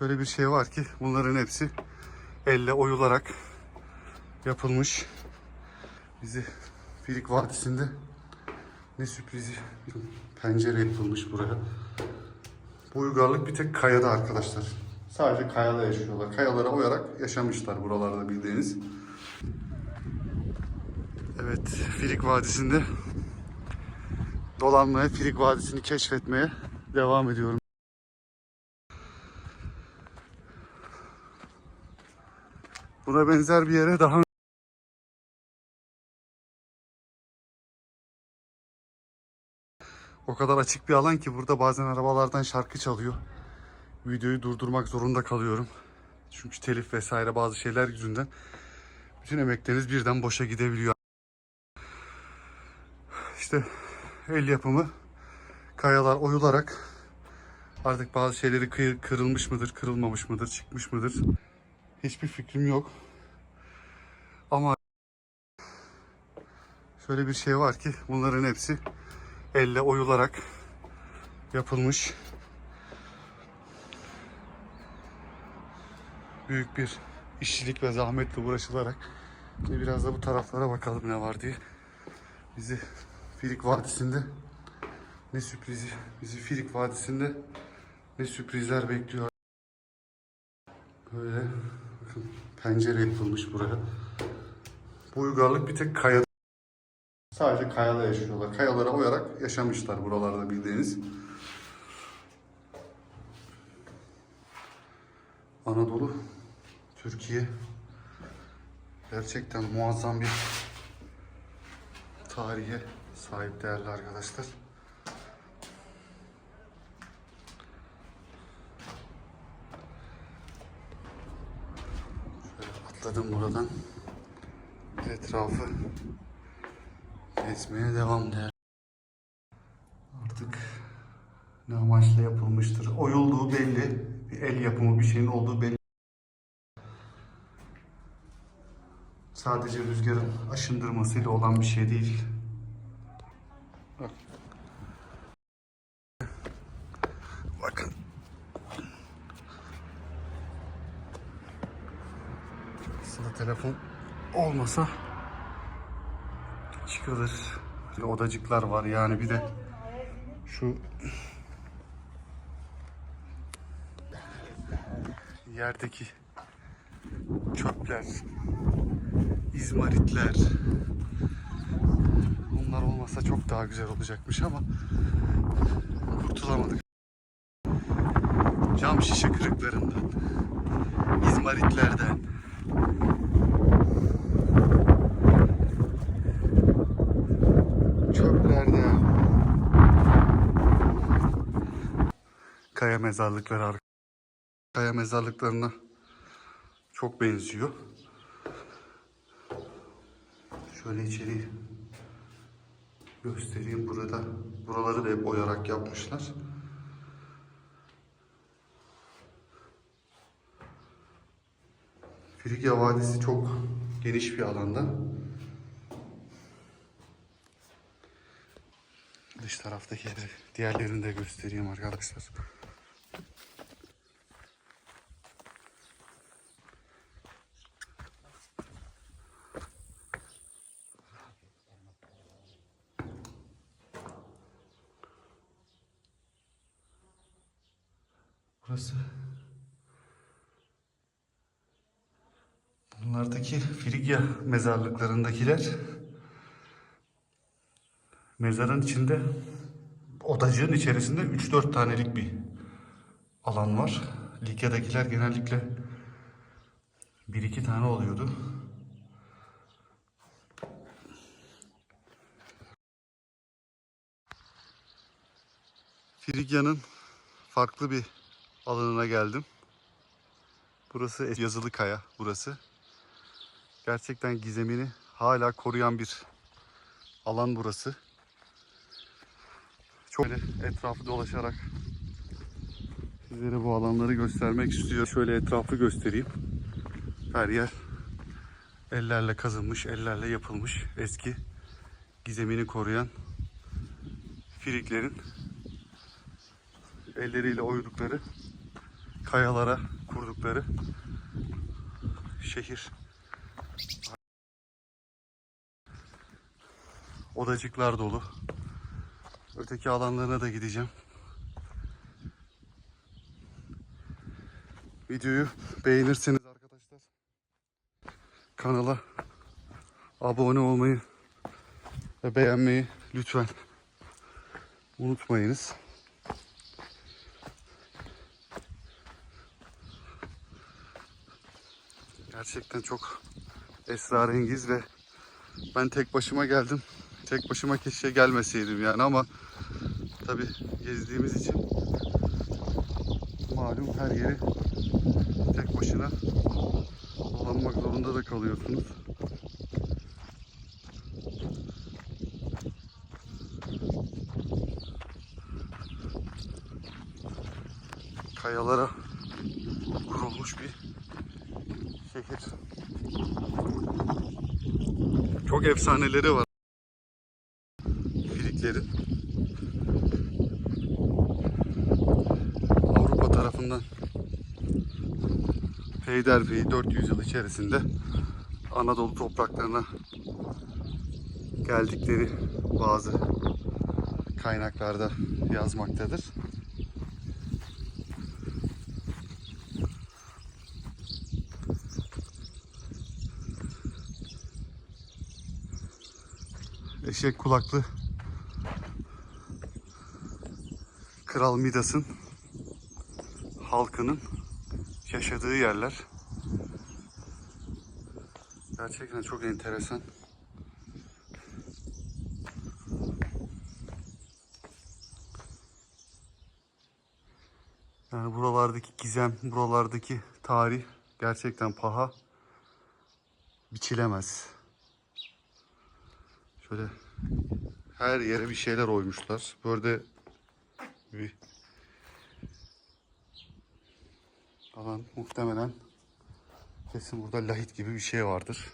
Şöyle bir şey var ki bunların hepsi elle oyularak yapılmış. Bizi Filik Vadisi'nde ne sürprizi bir pencere yapılmış buraya. Bu uygarlık bir tek kayada arkadaşlar. Sadece kayada yaşıyorlar. Kayalara oyarak yaşamışlar buralarda bildiğiniz. Evet, Filik Vadisi'nde dolanmaya, Filik Vadisi'ni keşfetmeye devam ediyorum. Buna benzer bir yere daha O kadar açık bir alan ki burada bazen arabalardan şarkı çalıyor. Videoyu durdurmak zorunda kalıyorum. Çünkü telif vesaire bazı şeyler yüzünden bütün emekleriniz birden boşa gidebiliyor. İşte el yapımı kayalar oyularak artık bazı şeyleri kırılmış mıdır, kırılmamış mıdır, çıkmış mıdır hiçbir fikrim yok. Ama şöyle bir şey var ki bunların hepsi elle oyularak yapılmış büyük bir işçilik ve zahmetle uğraşılarak biraz da bu taraflara bakalım ne var diye. Bizi Filik Vadisi'nde ne sürprizi bizi Filik Vadisi'nde ne sürprizler bekliyor. Böyle bakın pencere yapılmış buraya. Bu uygarlık bir tek kaya Sadece kayada yaşıyorlar. Kayalara oyarak yaşamışlar buralarda bildiğiniz. Anadolu, Türkiye gerçekten muazzam bir tarihe sahip değerli arkadaşlar. Şöyle atladım buradan. Etrafı Gezmeye devam der. Artık ne amaçla yapılmıştır. Oyulduğu belli. Bir el yapımı bir şeyin olduğu belli. Sadece rüzgarın aşındırmasıyla olan bir şey değil. Telefon olmasa çıkılır. Bir odacıklar var yani bir de şu yerdeki çöpler, izmaritler onlar olmasa çok daha güzel olacakmış ama kurtulamadık. Cam şişe kırıklarından, izmaritlerden, kaya mezarlıkları ar- kaya mezarlıklarına çok benziyor. Şöyle içeri göstereyim burada. Buraları da hep oyarak yapmışlar. Frigya Vadisi çok geniş bir alanda. Dış taraftaki diğerlerini de göstereyim arkadaşlar. Burası Bunlardaki Frigya mezarlıklarındakiler Mezarın içinde odacığın içerisinde 3-4 tanelik bir alan var. Likya'dakiler genellikle 1-2 tane oluyordu. Frigya'nın farklı bir alanına geldim. Burası yazılı kaya burası. Gerçekten gizemini hala koruyan bir alan burası. Çok böyle etrafı dolaşarak sizlere bu alanları göstermek istiyorum. Şöyle etrafı göstereyim. Her yer ellerle kazınmış, ellerle yapılmış eski gizemini koruyan Firiklerin elleriyle oydukları kayalara kurdukları şehir. Odacıklar dolu. Öteki alanlarına da gideceğim. Videoyu beğenirseniz arkadaşlar kanala abone olmayı ve beğenmeyi lütfen unutmayınız. Gerçekten çok esrarengiz ve ben tek başıma geldim. Tek başıma keşke gelmeseydim yani ama tabi gezdiğimiz için malum her yeri tek başına dolanmak zorunda da kalıyorsunuz. Kayalara kurulmuş bir şehir. Çok efsaneleri var. Filiklerin. Avrupa tarafından peyderpey 400 yıl içerisinde Anadolu topraklarına geldikleri bazı kaynaklarda yazmaktadır. Eşek kulaklı Kral Midas'ın halkının yaşadığı yerler. Gerçekten çok enteresan. Yani buralardaki gizem, buralardaki tarih gerçekten paha biçilemez. Şöyle her yere bir şeyler oymuşlar. Böyle bir alan muhtemelen kesin burada lahit gibi bir şey vardır.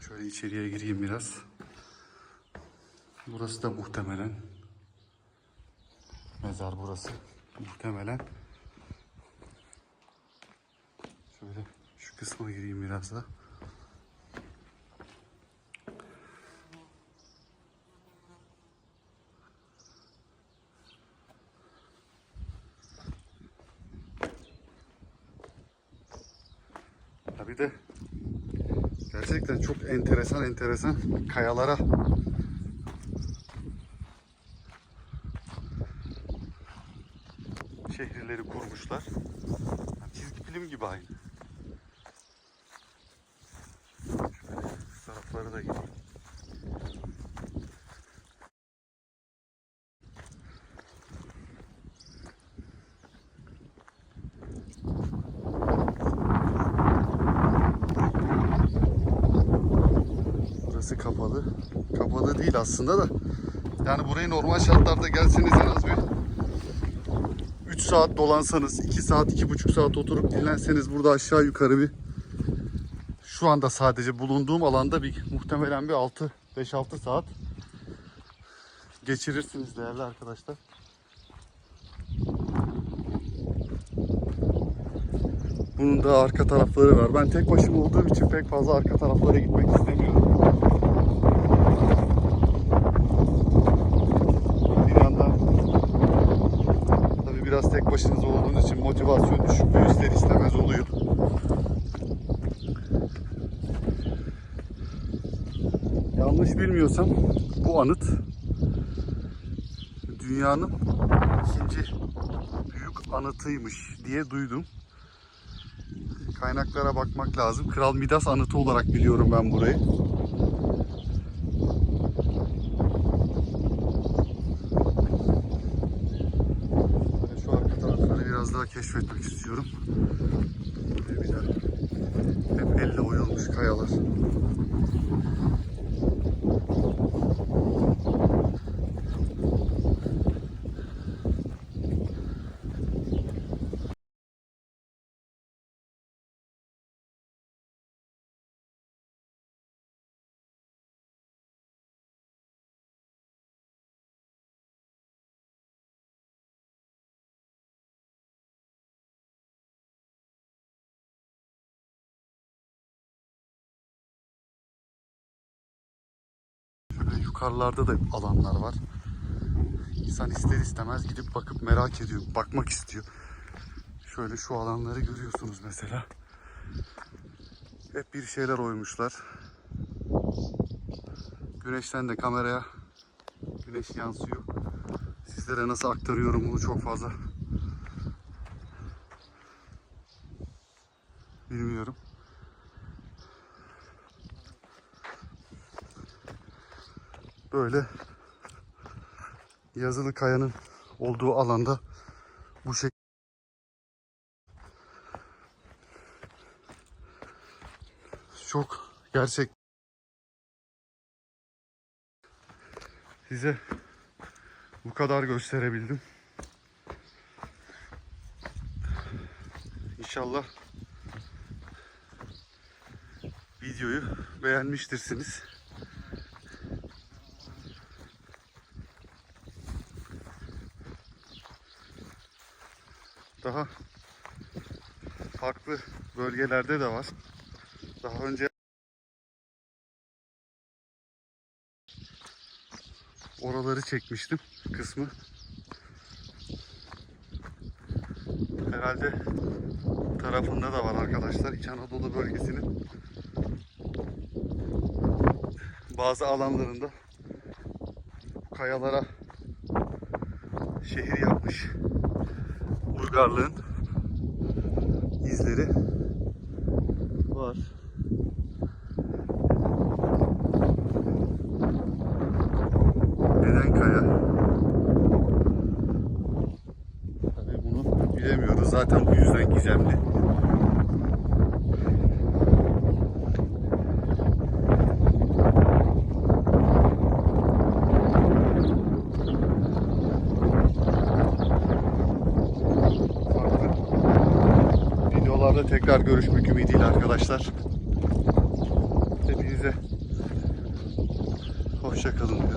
Şöyle içeriye gireyim biraz. Burası da muhtemelen mezar burası. Muhtemelen. Şöyle şu kısma gireyim biraz da. Ya bir de gerçekten çok enteresan enteresan kayalara şehirleri kurmuşlar. Çizgi film gibi aynı. Şöyle şu taraflara da gideyim. Burası kapalı. Kapalı değil aslında da. Yani burayı normal şartlarda gelseniz en az bir 3 saat dolansanız, 2 saat, 2,5 saat oturup dinlenseniz burada aşağı yukarı bir şu anda sadece bulunduğum alanda bir muhtemelen bir 6 5-6 saat geçirirsiniz değerli arkadaşlar. Bunun da arka tarafları var. Ben tek başıma olduğum için pek fazla arka taraflara gitmek istemiyorum. Bir yandan tabii biraz tek başınıza olduğunuz için motivasyon düşüklüğü ister istemez oluyor. Yanlış bilmiyorsam bu anıt dünyanın ikinci büyük anıtıymış diye duydum. Kaynaklara bakmak lazım. Kral Midas anıtı olarak biliyorum ben burayı. Böyle şu arka tarafları biraz daha keşfetmek istiyorum. Yukarılarda da alanlar var. İnsan ister istemez gidip bakıp merak ediyor, bakmak istiyor. Şöyle şu alanları görüyorsunuz mesela. Hep bir şeyler oymuşlar. Güneşten de kameraya güneş yansıyor. Sizlere nasıl aktarıyorum bunu çok fazla bilmiyorum. Böyle yazılı kayanın olduğu alanda bu şekilde çok gerçek size bu kadar gösterebildim. İnşallah videoyu beğenmiştirsiniz. Daha farklı bölgelerde de var. Daha önce oraları çekmiştim kısmı. Herhalde tarafında da var arkadaşlar. İç Anadolu bölgesinin bazı alanlarında kayalara şehir yapmış uygarlığın izleri var. Neden kaya? Tabii bunu bilemiyoruz. Zaten bu yüzden gizemli. Farklı videolarda tekrar görüşmek ümidiyle arkadaşlar. Hepinize hoşça kalın diyorum.